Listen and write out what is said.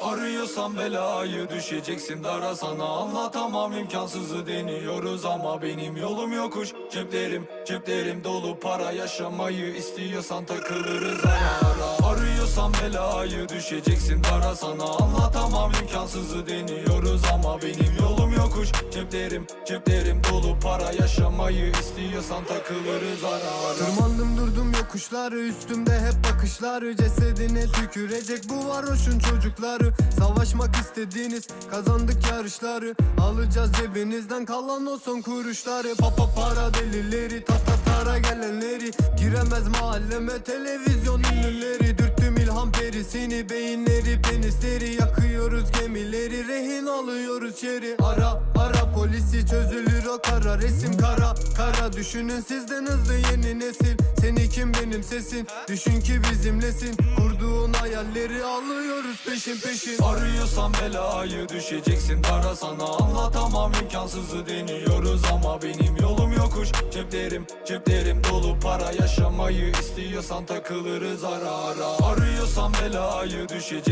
Arıyorsan belayı düşeceksin dara sana. Anlatamam imkansızı deniyoruz ama benim yolum yokuş. Ceplerim ceplerim dolu para yaşamayı istiyorsan takılırız ara Arıyorsan belayı düşeceksin dara sana. Anlatamam imkansızı deniyoruz ama benim yokuş Ceplerim ceplerim dolu. Para yaşamayı istiyorsan takılırız ara ara. Tırmandım durdum yokuşları Üstümde hep bakışları. Cesedine tükürecek bu varoşun çocukları. Savaşmak istediğiniz kazandık yarışları. Alacağız cebinizden kalan o son kuruşları. Papa para delileri Tata tara gelenleri. Giremez mahalleme televizyon ünlüleri. Perisini Penisleri Yakıyoruz gemileri Rehin alıyoruz şeri Ara ara polisi çözülür o kara Resim kara. Kara Düşünün sizden hızlı yeni nesil. Seni kim benim sesin? Düşün ki bizimlesin. Kurduğun hayalleri alıyoruz peşin peşin. Arıyorsan belayı düşeceksin dara sana. Anlatamam imkansızı deniyoruz ama benim yolum yokuş. Ceplerim ceplerim dolu para yaşamayı istiyorsan takılırız ara ara. Arıyorsan belayı düşeceksin